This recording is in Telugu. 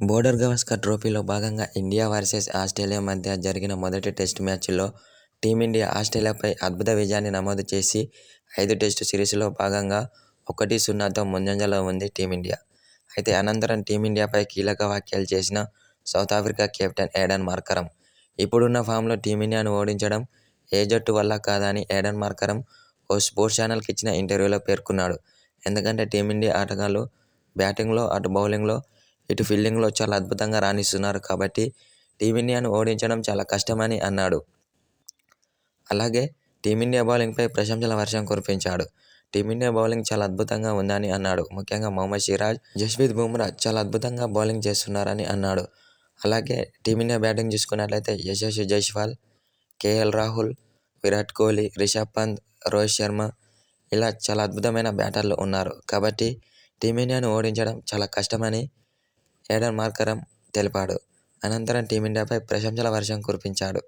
బోర్డర్ గవస్కర్ ట్రోఫీలో భాగంగా ఇండియా వర్సెస్ ఆస్ట్రేలియా మధ్య జరిగిన మొదటి టెస్టు మ్యాచ్లో టీమిండియా ఆస్ట్రేలియాపై అద్భుత విజయాన్ని నమోదు చేసి ఐదు టెస్టు సిరీస్లో భాగంగా ఒకటి సున్నాతో ముందంజలో ఉంది టీమిండియా. అయితే అనంతరం టీమిండియాపై కీలక వ్యాఖ్యలు చేసిన South Africa captain Aiden Markram ఇప్పుడున్న ఫామ్లో టీమిండియాను ఓడించడం ఏ జట్టు వల్ల కాదని ఏడన్ మార్కరం ఓ స్పోర్ట్స్ ఛానల్కి ఇచ్చిన ఇంటర్వ్యూలో పేర్కొన్నాడు. ఎందుకంటే టీమిండియా ఆటగాళ్ళు బ్యాటింగ్లో, అటు బౌలింగ్లో, ఇటు ఫీల్డింగ్లో చాలా అద్భుతంగా రాణిస్తున్నారు కాబట్టి టీమిండియాను ఓడించడం చాలా కష్టమని అన్నాడు. అలాగే టీమిండియా బౌలింగ్పై ప్రశంసల వర్షం కురిపించాడు. టీమిండియా బౌలింగ్ చాలా అద్భుతంగా ఉందని అన్నాడు. ముఖ్యంగా మొహమ్మద్ సిరాజ్, జస్ప్రీత్ బుమ్రా చాలా అద్భుతంగా బౌలింగ్ చేస్తున్నారని అన్నాడు. అలాగే టీమిండియా బ్యాటింగ్ చూసుకున్నట్లయితే యశస్వి జైస్వాల్, కేఎల్ రాహుల్, విరాట్ కోహ్లీ, రిషబ్ పంత్, రోహిత్ శర్మ ఇలా చాలా అద్భుతమైన బ్యాటర్లు ఉన్నారు. కాబట్టి టీమిండియాను ఓడించడం చాలా కష్టమని ఏడెన్ మార్కరమ్ తెలిపాడు. అనంతరం టీమిండియాపై ప్రశంసల వర్షం కురిపించాడు.